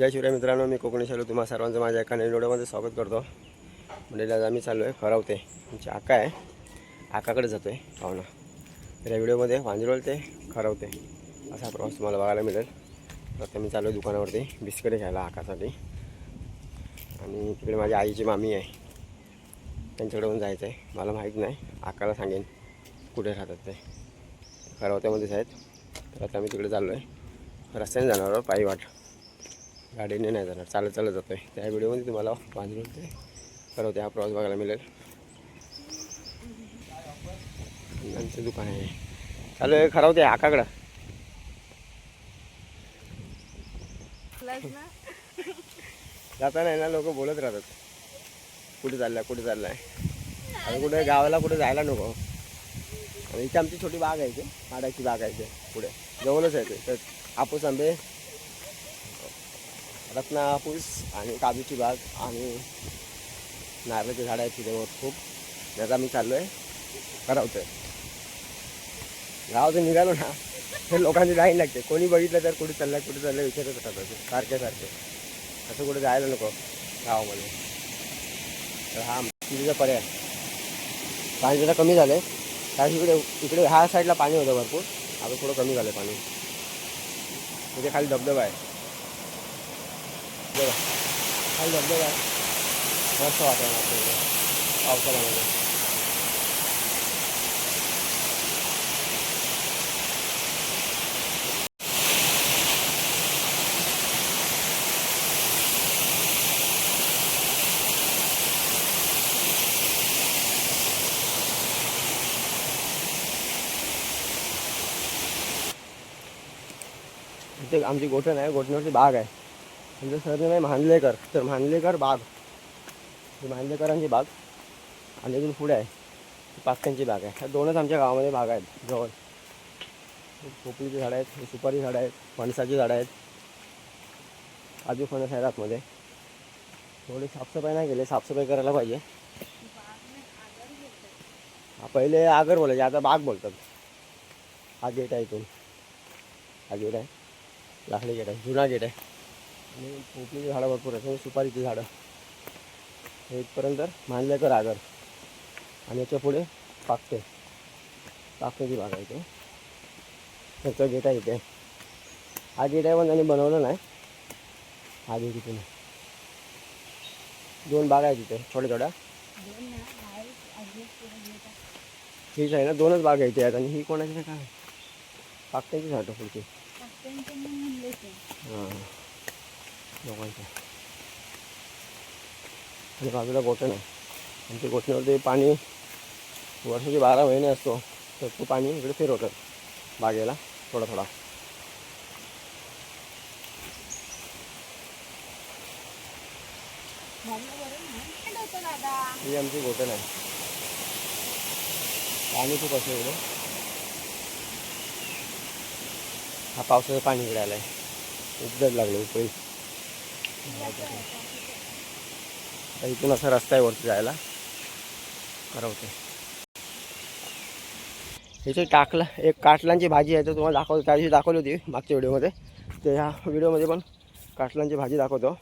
जय शिवराय मित्रांनो मी कोकणी शालू तुम्हा सर्वांचं माझ्या एका नवीन व्हिडिओमध्ये स्वागत करतो. म्हणजे आज आम्ही चाललो आहे खरावते. आमची आका आहे. आकाकडे जातो आहे पाहुणा. तर या व्हिडिओमध्ये वांजरोल ते खरावते. असा प्रवास तुम्हाला बघायला मिळेल. तर मी चाललो आहे दुकानावरती बिस्किटे घ्यायला आकासाठी. आणि तिकडे माझ्या आईची मामी आहे. त्यांच्याकडे पण जायचं आहे मला माहीत नाही. आकाला सांगेन कुठे राहतात ते. खरावत्यामध्येच आहेत. तर आता आम्ही तिकडे चाललो आहे रस्त्याने जाणार पायी वाट. गाडीने नाही जाणार. चालत चालत जातो आहे त्या व्हिडिओमध्ये तुम्हाला वांजरून ते खरवते हा प्रवास बघायला मिळेल. आमचं दुकान आहे. चालू आहे खरावते आकाकडं. जाता नाही ना लोक बोलत राहतात. कुठे चाललाय कुठे चाललाय? आणि कुठे गावाला कुठे जायला नको. आणि इथे आमची छोटी बाग आहे इथे. माडाची बाग आहे इथे पुढे. जवळच आहे ते. तर हापूस आंबे रत्ना हापूस आणि काजूची बाग आणि नारळाचे झाडं आहेत तिथे खूप. त्याचा मी चाललो आहे करावतोय. गावातून निघालो ना हे लोकांची लाईन लागते. कोणी बघितलं तर कुठे चाललंय कुठे चाललंय विचारत राहतात ते सारखे सारखे. असं कुठे जायला नको गावामध्ये. तर हा तिचा पर्याय. पाणी जरा कमी झालं आहे कारण इकडे इकडे ह्या साईडला पाणी होतं भरपूर. आता थोडं कमी झालं पाणी. तिथे खाली धबधबा आहे. बघा खाली धबधबा आहे मस्त वातावरण आपलं इकडे पावसाळ्यामध्ये इथे आमची गोठण आहे गोठण्यावरती बाग आहे म्हणजे सर नाही मानलेकर तर मानलेकर बाग. ही मानलेकरांची बाग. आणि अजून पुढे आहे. पाक्यांची पाचक्यांची बाग आहे. ह्या दोनच आमच्या गावामध्ये बाग आहेत. जवळ. पोपलीची झाडं आहेत सुपारी झाडं आहेत फणसाची झाडं आहेत. काजू फणस आहेत आतमध्ये. थोडी साफसफाई नाही केली साफसफाई करायला पाहिजे. हा पहिले आगर बोलायचे आता बाग बोलतात. हा गेट आहे इथून. हा गेट आहे. लाकडी गेट आहे. जुना गेट आहे. आणि पोपलीची झाडं भरपूर आहेत. सुपारीची झाडं. हे इथपर्यंत मानलेकर आगर. आणि याच्यापुढे पाकते. पाकतेची बाग आहे इथे. त्याचं गेट आहे इथे. हा गेट आहे पण त्यांनी बनवलं नाही. हा गेट आहे. दोन बाग आहेत तिथे थोड्या थोड्या. ठीक आहे ना दोनच बाग आहे इथे. आहेत आणि ही कोणाची काय? पाकत्याची झाडं पुढची. हां. लोकांचं. आणि बाजूला गोठण आहे आणि ते गोठण्यावरती पाणी वर्षाचे बारा महिने असतो. तर तो पाणी इकडे फिरवतात. बागेला थोडा थोडा. ही आमची गोठण आहे पाणी खूप असं इकडे. हा पावसाचं पाणी इकडे आलं आहे उपदर लागलं उपरी. इथून असा रस्ता आहे वरती जायला. करवते. इथे टाकला एक काटलांची भाजी आहे तर तुम्हाला दाखवतो. त्या दिवशी दाखवली होती मागच्या व्हिडिओमध्ये. तर ह्या व्हिडिओमध्ये पण काटलांची भाजी दाखवतो.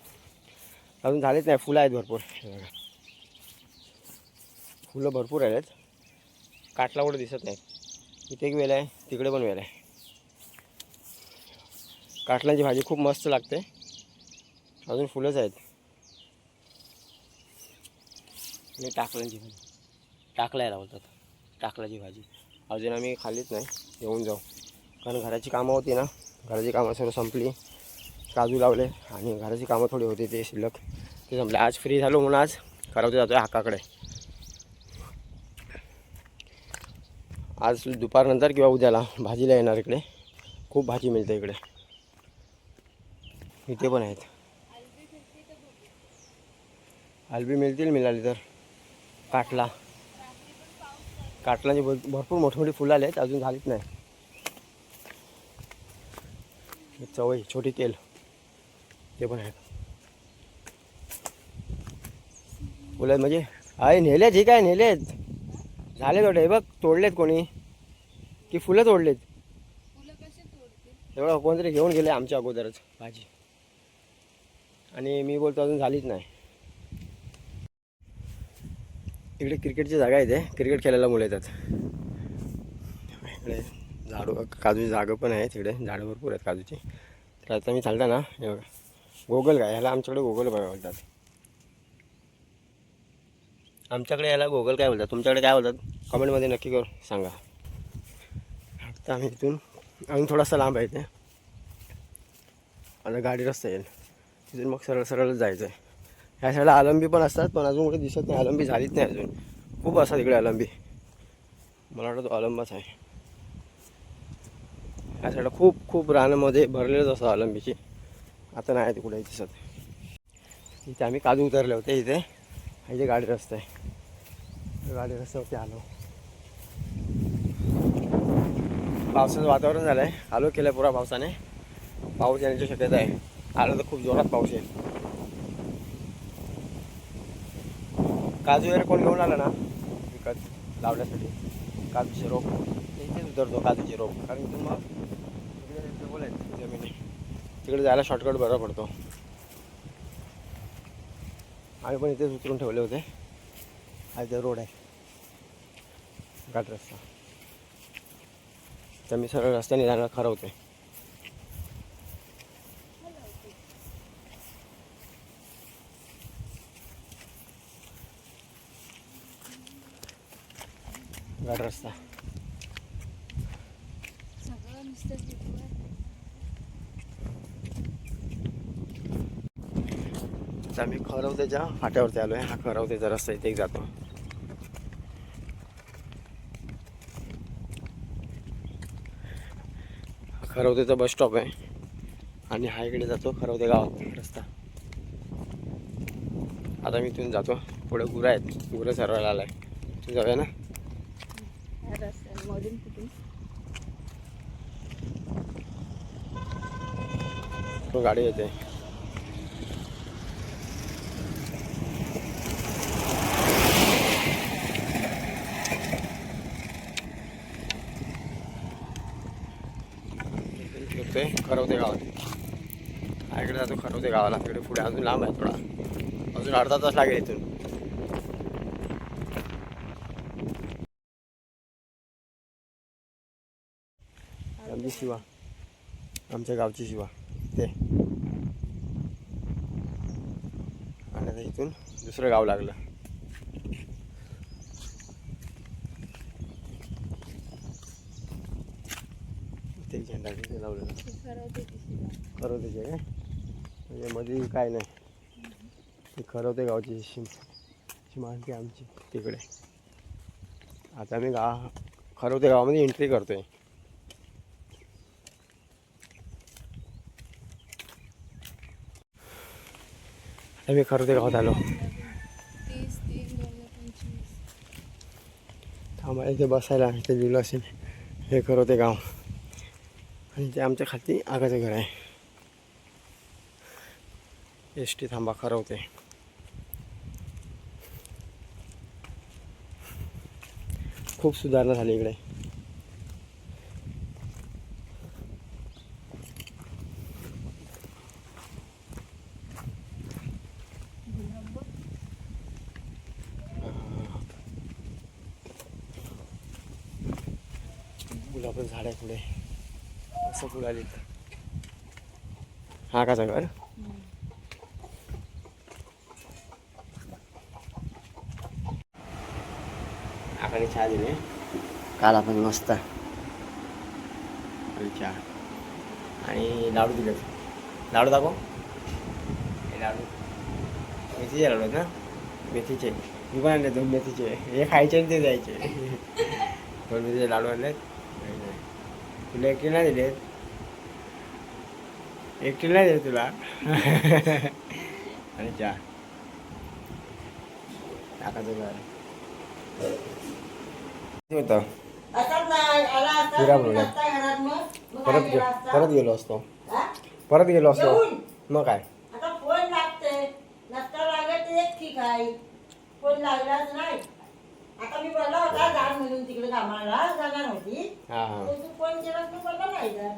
अजून झालेच नाही फुलं आहेत भरपूर. फुलं भरपूर आहेत काटला कुठे दिसत नाही. इथे एक वेल आहे तिकडे पण वेल आहे. काटलांची भाजी खूप मस्त लागते. अजून फुलंच आहेत. आणि टाकलांची भाजी. टाकलाय लावतात टाकलाची भाजी. अजून आम्ही खाल्लीच नाही. येऊन जाऊ. कारण घराची कामं होती ना. घराची कामं सर्व संपली. काजू लावले आणि घराची कामं थोडी होती ते शिल्लक. ते संपले. आज फ्री झालो म्हणून आज करावते जातो आहे हाकाकडे. आज दुपारनंतर किंवा उद्याला भाजीला येणार इकडे. खूप भाजी मिळते इकडे. इथे पण आहेत. आलबी मिळतील मिळाली तर. काटला. काटलाचे भर भरपूर मोठी मोठी फुलं आले आहेत अजून झालीच नाही. चवई छोटी तेल. ते पण आहेत. फुलं आहेत म्हणजे आहे नेलेत हे काय नेलेत? झाले थोडे हे बघ तोडलेत कोणी. की फुलं तोडलेत. एवढं तेवढं कोणतरी घेऊन गेले आमच्या अगोदरच भाजी. आणि मी बोलतो अजून झालीच नाही. इकडे क्रिकेटची जागा आहे ते क्रिकेट खेळायला मुलं येतात. इकडे झाडू काजूची जागा पण आहे तिकडे झाडं भरपूर आहेत काजूची. तर आता मी चालता ना हे बघा. गोगल काय? ह्याला आमच्याकडे गोगल काय बोलतात. आमच्याकडे याला गोगल काय बोलतात? तुमच्याकडे काय बोलतात? कमेंटमध्ये नक्की कर सांगा. आता आम्ही इथून अजून थोडासा लांब आहे ते आता गाडी रस्ता येईल. तिथून मग सरळ सरळच जायचं आहे ह्या साईडला आलंबी पण असतात पण अजून कुठे दिसत नाही. अलंबी झालीच नाही अजून. खूप असतात इकडे अलंबी मला वाटतं तो आलंबाच आहे. ह्या साईडला खूप खूप रानामध्ये भरलेलंच असतं आलंबीची. आता नाही ते कुठेही दिसत. इथे आम्ही काजू उतरले होते इथे. इथे गाडी रस्ता आहे. गाडी रस्त्यावरती आलो. पावसाचं वातावरण झालं आहे आलो केलं पुरा पावसाने. पाऊस येण्याची शक्यता आहे. आलं तर खूप जोरात पाऊस येईल. काजू वगैरे कोण घेऊन आलं ना विकत लावण्यासाठी? काजूचे रोप. इथेच उतरतो काजूचे रोप. कारण की मग तिकडे जंगल आहेत जमिनी तिकडे जायला शॉर्टकट बरा पडतो. आम्ही पण इथेच उतरून ठेवले होते. हा इथे रोड आहे. घाट रस्ता. तर मी सरळ रस्त्याने जायला खरं होते घाट रस्ता. मी खरवतेच्या फाट्यावरती आलो आहे हा खरवतेचा रस्ता इथे एक जातो. खरवतेचा बस स्टॉप आहे. आणि हा इकडे जातो खरवते गावात. रस्ता. आता मी इथून जातो. पुढे गुरं आहेत. गुरं सरवायला आलाय. तू जाऊया ना? या रस्त्यांमधून कुठून? तो गाडी येते. ते खरवते गावात. इकडे जातो खरवते गावाला. तिकडे पुढे अजून लांब आहे थोडा. अजून अर्धा तास लागेल इथून आमची शिवा. आमच्या गावची शिवा. ते आणि आता इथून दुसरं गाव लागलं. ते झेंडा तिथे लावलेला. ते खरं त्याचे काय? म्हणजे मध्ये काय नाही. ते खरं ते गावची शिम शिमानकी आमची तिकडे. आता आम्ही गा खरवते गावामध्ये एंट्री करतोय. आम्ही मी गावात आलो तीस आम्हाला इथे बसायला इथे दिलं असेल. हे खरवते गाव. आणि ते आमच्या खाली आगाचं घर आहे. एस टी थांबा खरवते खूप सुधारणा झाली इकडे गुलाब झाड आहे पुढे असं फुलं आली हा काचा घर आकाने चहा दिले काल आपण मस्त आणि चहा आणि लाडू दिले लाडू दाखव हे लाडू मेथीचे लाडू ना मेथीचे मी पण आणले दोन मेथीचे हे खायचे आणि ते जायचे दोन मेथीचे लाडू आणलेत तुला एकटी नाही दिलेत एकटी नाही दिले तुला. आणि चहा टाकायचं पुरा बोलला परत परत गेलो असतो. परत गेलो असतो. मग काय? फोन लागलाच नाही. आता मी बोलला होता जा म्हणून तिकडे कामाला. जाणार होती. तर तू फोन केला तू बोलला नाही जा कशाला बोलला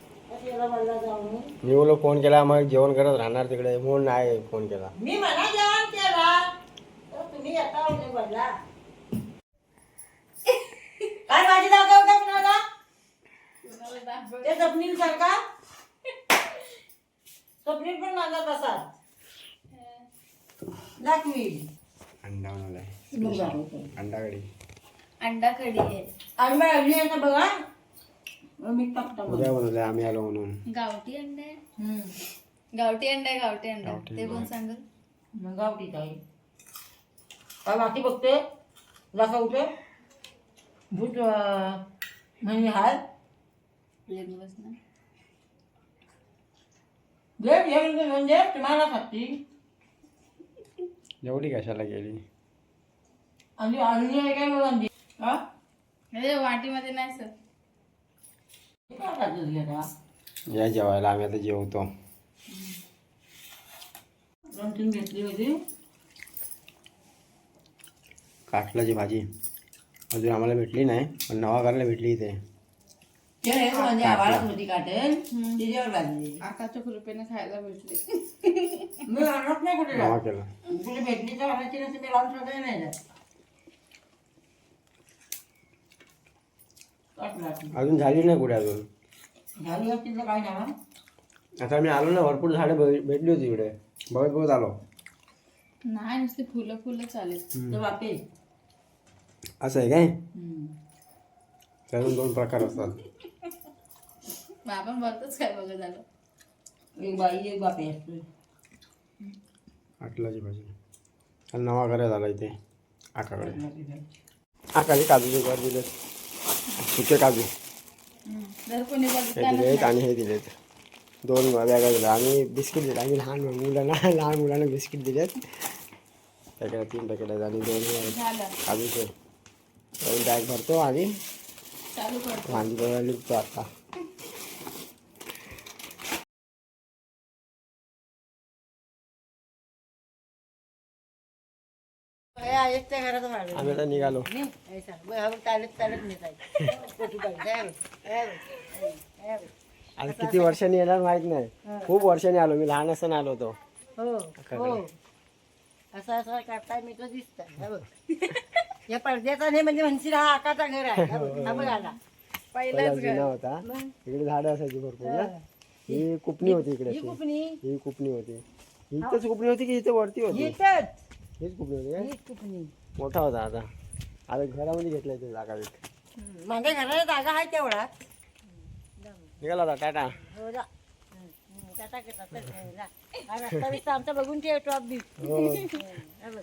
जाऊन मी बोलो फोन केला मग जेवण करत राहणार तिकडे. म्हणून नाही फोन केला. मी म्हणा जेवण केला. तुम्ही येता म्हणजे बोलला. काय दाखव का कुणाला? ते स्वप्नील सारखा स्वप्नील पण माझा तसा दाखवी अंडा बनवलाय अंडा कढी. अंडा कढी आहे. बघा. मी टाकतो. उद्या बनवलाय आम्ही आलो म्हणून. गावठी अंडा? आहे हम्म. गावठी अंडा आहे गावठी अंडा. गावठी ते कोण अंडा. सांगल? मग गावठी ताई. काय बाकी बघते दाखवते भूत अं, म्हणजे हाय? लेग बस ना. म्हणजे तुम्हाला खाती. एवढी कशाला गेली आणि आणली आहे काय मुलांची हा? अरे वाटीमध्ये नाही सर. या जेवायला आम्ही आता जेवतो दोन तीन घेतली होती काटलाची भाजी अजून आम्हाला भेटली नाही पण नवा करायला भेटली इथे ते एक म्हणजे आवाळात होती काटेल तिच्यावर लागली आकाच्या कृपेने खायला भेटले मी आणत नाही कुठे नवा जात. केला कुठे भेटली तर आणायची नसते मी लावून सुद्धा नाही जात काटला ती. अजून झाली नाही कुठे अजून? झाली असतील तर काय झालं? आता मी आलो ना भरपूर झाडं भे- भेटली होती इकडे. बघत बघत आलो. नाही नुसते फुलं फुलं चालेल. तर बापे असं आहे काय? हम्म. त्यातून दोन प्रकार असतात. आपण बघतच काय बघत झालं एक बाई एक बापे असतो काटलाची भाजी. आणि नवा करायला झाला इथे. आकाकडे. आकाने काजूचे घर दिलेत. सुके काजू हे दिलेत आणि हे दिलेत. दोन बॅगा दिल्या. आणि बिस्किट दिले आम्ही लहान मुलांना लहान मुलांना बिस्किट दिलेत. पॅकेट तीन पॅकेट आहेत आणि दोन काजूचे दोन. बॅग भरतो आणि निघतो आता एकट्या घरात राहिलो आम्ही आता निघालो नाही, हे सांग. बघ, हा बघ, चालत चालत नेताय. पोटी बाई, हे बघ, हे बघ, हे बघ. आता किती वर्षांनी येणार माहीत नाही. खूप वर्षांनी आलो मी लहान असताना आलो होतो. हो हो. असं असं करताय मी तो दिसत या पडद्याचा नाही म्हणजे म्हणशील हा आकाचा घर आहे. जुना होता. इकडे झाडं असायची भरपूर ना? ही. कुपणी होती इकडे ही. कुपणी? ही कुपणी होती. इथंच कुपणी होती की इथे वरती होती? येतच हीच कुपणी होती काय हीच कुपणी मोठा होता आता. आता घरामध्ये घेतलाय ते जागा विक माझ्या घराला जागा आहे तेवढा. निघाला होता टाटा. हो जा. हम्म, टाटा हं, जा. हा रस्ता बिस्ता आमचा बघून हो. हा बघ.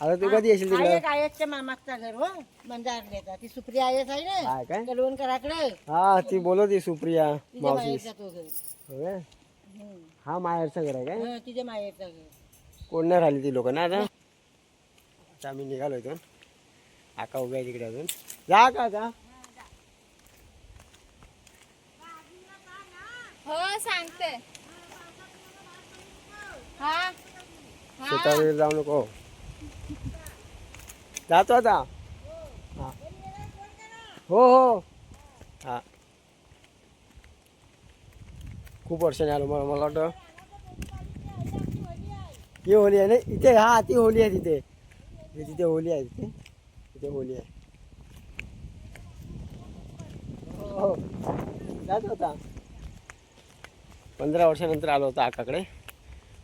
आता तू कधी येशील आहे तिकडे एक आयतच्या मामाचा घर हो. ती सुप्रिया आहे ना काय? काय कलवणकराकडे हा ती बोलत होती सुप्रिया तिच्या मावशी माहेरचा तो घर. हो. हा माहेरचं घर आहे काय? हं, तिच्या माहेरचा घर. कोण नाही राहिली ती लोक ना आता. आता आम्ही निघालो इथून. आका उभ्या आहे तिकडे अजून. जा का का हो सांगते. हा शेतावर जाऊ नको. जातो आता. हा. हो हो. हा. खूप वर्षाने आलो मला मला वाटतं. ही होली आहे ना इथे हा ती होली आहे तिथे. तिथे होली आहे तिथे. तिथे होली आहे. हो हो. जात होता. पंधरा वर्षानंतर आलो होता आकाकडे.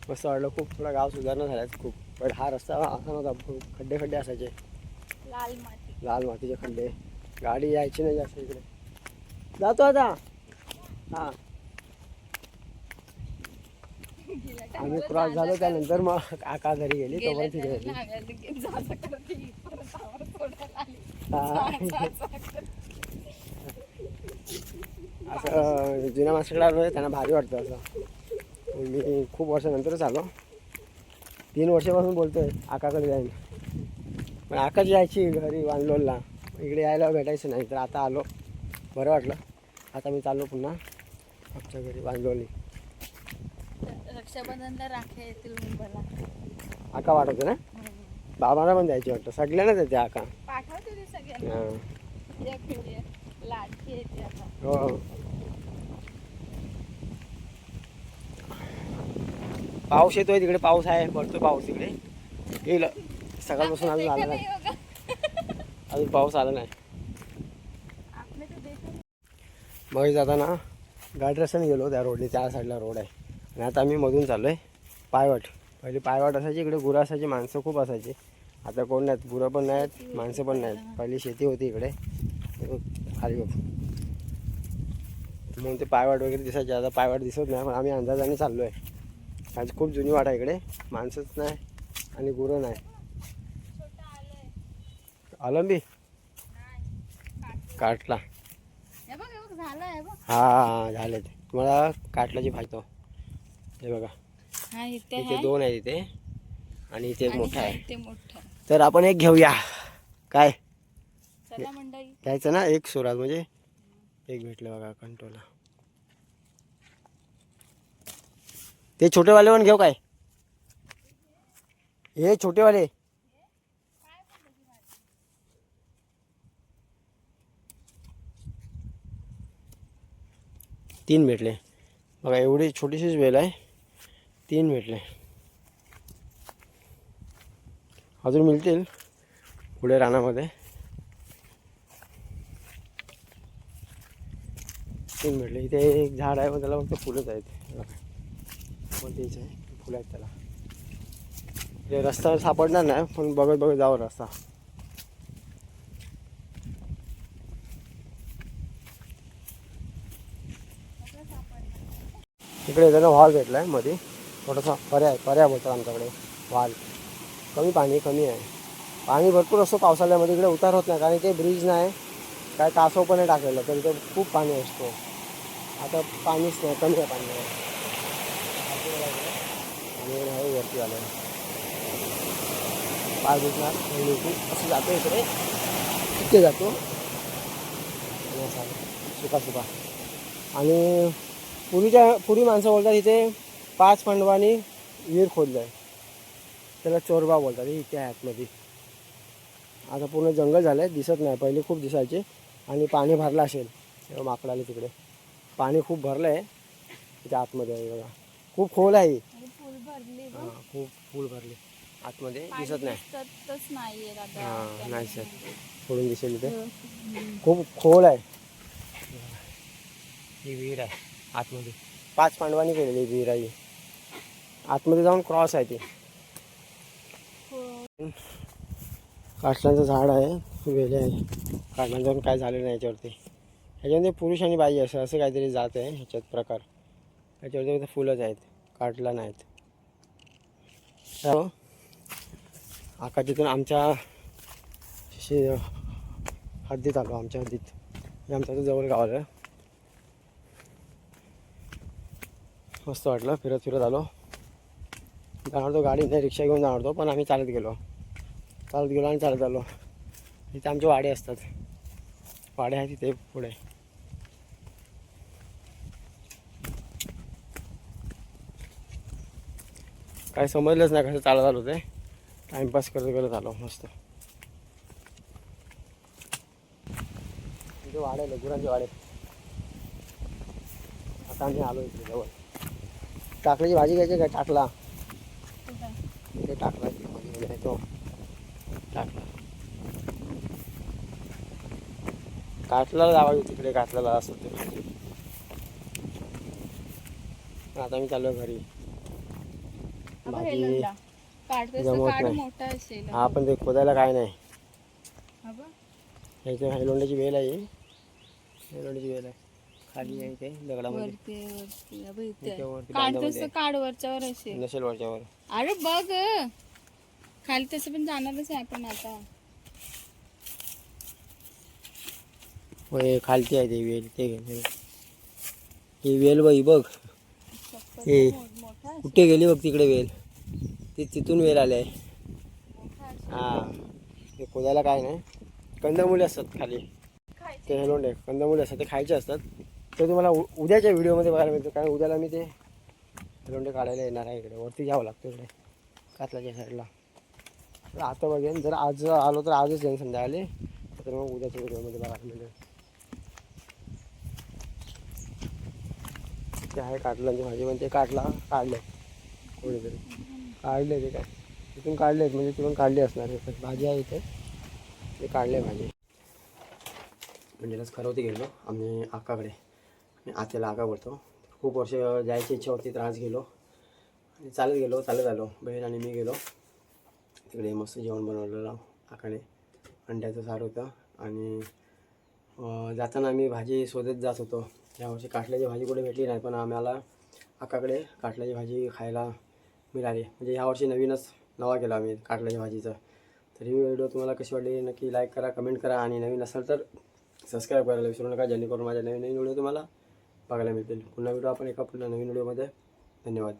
मस्त वाटलं खूप थोडा गाव सुधारणा झाल्यात खूप. पण हा रस्ता असा नव्हता खूप खड्डे खड्डे असायचे. लाल माती. लाल मातीचे खड्डे. गाडी यायची नाही जास्त इकडे. जातो आता. हां. आम्ही क्रॉस झालो त्यानंतर मग काका घरी गेली तोपर्यंत तिथे घरी. असं जुन्या माणसाकडे आलो त्यांना भारी वाटतं असं. मी खूप वर्षानंतरच आलो तीन वर्षापासून बोलतोय आकाकडे जाईन. पण आकाच यायची घरी वांगलोलला इकडे यायला भेटायचं नाही तर आता आलो. बरं वाटलं. आता मी चाललो पुन्हा. आमच्या घरी वांगलोली आका वाटवतो ना? बाबाला पण द्यायची वाटतं. सगळ्यांना त्याच्या आका. हो. पाऊस येतोय तिकडे पाऊस आहे. पडतो पाऊस तिकडे येईल सकाळपासून अजून आला नाही. अजून पाऊस आला नाही. मग जाताना गाडी रस्त्याने गेलो त्या रोडने. त्या साईडला रोड आहे. आणि आता आम्ही मधून चाललो आहे पायवाट. पहिली पायवाट असायची इकडे गुरं असायची माणसं खूप असायची. आता कोण नाहीत? गुरं पण नाहीत माणसं पण नाहीत. पहिली शेती होती इकडे. हे खाली बघ. म्हणून ते पायवाट वगैरे दिसायचे. आता पायवाट दिसत नाही पण आम्ही अंदाजाने चाललो आहे आज खूप जुनी वाट आहे इकडे. माणसंच नाही आणि गुरं नाही. अलंबी काटला. हे हे झालं झाले ते. तुम्हाला काटल्याची पाहिजे हे बघा. हा इथे इथे आहे. दोन आहे इथे. आणि इथे एक आणि मोठा हा आहे. इथे मोठा तर आपण एक घेऊया. काय? चला मंडळी. घ्यायचं ना? एक सुरात म्हणजे एक भेटलं बघा कंट्रोला ते छोटेवाले पण घेऊ काय? हे छोटेवाले. तीन भेटले. बघा एवढी छोटीशीच वेल आहे. तीन भेटले अजून मिळतील पुढे रानामध्ये. तीन भेटले इथे एक झाड आहे मग त्याला फक्त फुलंच आहेत. हे पण तेच आहे? फुलं आहेत त्याला. ते रस्ता सापडणार नाही पण बघत बघत जावं रस्ता. इकडे येताना वाल भेटला आहे मध्ये थोडासा पर्याय पर्याय बोलतात आमच्याकडे. वाल. कमी पाणी कमी आहे. पाणी भरपूर असतो पावसाळ्यामध्ये इकडे उतार होत नाही कारण ते ब्रिज नाही. काय कासव पण नाही टाकलेलं तर इथे खूप पाणी असतो. आता पाणीच नाही कमी आहे पाणी. आणि हे वरती आलं. पाय दिवसात असं जातो इकडे. तिथे जातो. सुका सुका. आणि पूर्वीच्या पूर्वी माणसं बोलतात इथे पाच पांडवांनी विहीर खोदलं आहे. त्याला चोरबा बोलतात हे इथे आहे आतमध्ये आता पूर्ण जंगल झालं आहे दिसत नाही. पहिले खूप दिसायचे आणि पाणी भरलं असेल. तेव्हा माकड आले तिकडे. पाणी खूप भरलं आहे तिथे आतमध्ये आहे बघा. खूप खोल आहे ही. आणि फुल भरली बघ. हां खूप फुल भरले. आतमध्ये दिसत नाही. दिसतच नाहीये दादा. हां नाही सर फोडून दिसेल इथे. खूप खोल आहे. ही विहीर आहे आतमध्ये. पाच पांडवांनी केलेली विहीर आहे ही. आतमध्ये जाऊन क्रॉस आहे ते. हो. काटलांचं झाड आहे वेले आहे. काटलांचं पण काय झालं नाही याच्यावरती. ह्याच्यामध्ये पुरुष आणि बाई असं असं काहीतरी जात आहे ह्याच्यात प्रकार. ह्याच्यावरती फक्त फुलंच आहेत काटला नाहीत. आकाशातून आमच्या शे हद्दीत आलो आमच्या हद्दीत. म्हणजे हे आमच्या जवळ गाव आलं. मस्त वाटलं फिरत फिरत आलो. जाणार होतो गाडी नाही रिक्षा घेऊन जाणार होतो पण आम्ही चालत गेलो. चालत गेलो आणि चालत आलो. तिथे आमचे वाडे असतात. वाडे आहे तिथे पुढे. काय समजलंच नाही कसं चालत आलो ते. टाइमपास करत करत आलो मस्त. तिथे वाडे आले गुरांचे वाडे आता आम्ही आलो इथे जवळ. टाकल्याची भाजी घ्यायची काय टाकला. कुठं? ते टाकला मध्ये तो टाकला काटला जावा तिकडे काटला असतो ते आता मी चाललो घरी भाजी काढ नाही. हा पण ते खोदायला काय नाही हा. इथे हेलोंड्याची वेल आहे. हेलोंड्याची वेल आहे खाली आहे इथे दगडामध्ये. वरती वरती अबे इथे इथे. वरती काढतोस बांधामध्ये तर काढ वरच्यावर नसेल वरच्यावर अरे बघ. खाली तसं पण जाणारच आहे आपण आता. होय खालती आहे ते वेल ते घे ते. ही वेल बाई बघ. चप्पल हे. मोठ-. कुठे गेली बघ तिकडे वेल? ती तिथून वेल आले असेल. हा. ते खोदायला काय नाही. कंदमुले असतात खाली. ते हेलोंडे कंदमुले असतात ते खायचे असतात. ते तुम्हाला उद्याच्या व्हिडिओमध्ये बघायला मिळतं. कारण उद्याला मी ते लोंडे काढायला येणार आहे इकडे. वरती यावं लागतं इकडे. कातलाच्या साईडला तर आता बघेन. जर आज आलो तर आजच येईन संध्याकाळी. तर मग उद्याच्या व्हिडिओमध्ये बघायला मिळेल. ते आहे काटलांची भाजी पण ते काटला काढले. कोणीतरी. काढले ते काय? तिथून काढलेत. म्हणजे तिथून काढली असणार भाजी आहे इथे. ते काढले भाजी. मंडीलाच खरवते गेलो. आम्ही आकाकडे. मी आतेला आका बोलतो. खूप वर्ष जायची इच्छा होती तर आज गेलो. आणि चालत गेलो चालत आलो. बहीण आणि मी गेलो. तिकडे मस्त जेवण बनवलेलं आकाने अंड्याचं सार होतं. आणि जाताना आम्ही भाजी शोधत जात होतो. यावर्षी काटल्याची भाजी कुठे भेटली नाही पण आम्हाला आकाकडे काटल्याची भाजी खायला मिळाली. म्हणजे यावर्षी नवीनच नवा केला आम्ही काटल्याच्या भाजीचा. तर ही व्हिडिओ तुम्हाला कशी वाटली नक्की लाईक करा कमेंट करा. आणि नवीन असेल तर सबस्क्राईब करायला विसरू नका. जेणेकरून माझ्या नवीन नवीन व्हिडिओ तुम्हाला बघायला मिळतील. पुन्हा व्हिडिओ आपण एका पुन्हा नवीन व्हिडिओमध्ये. धन्यवाद.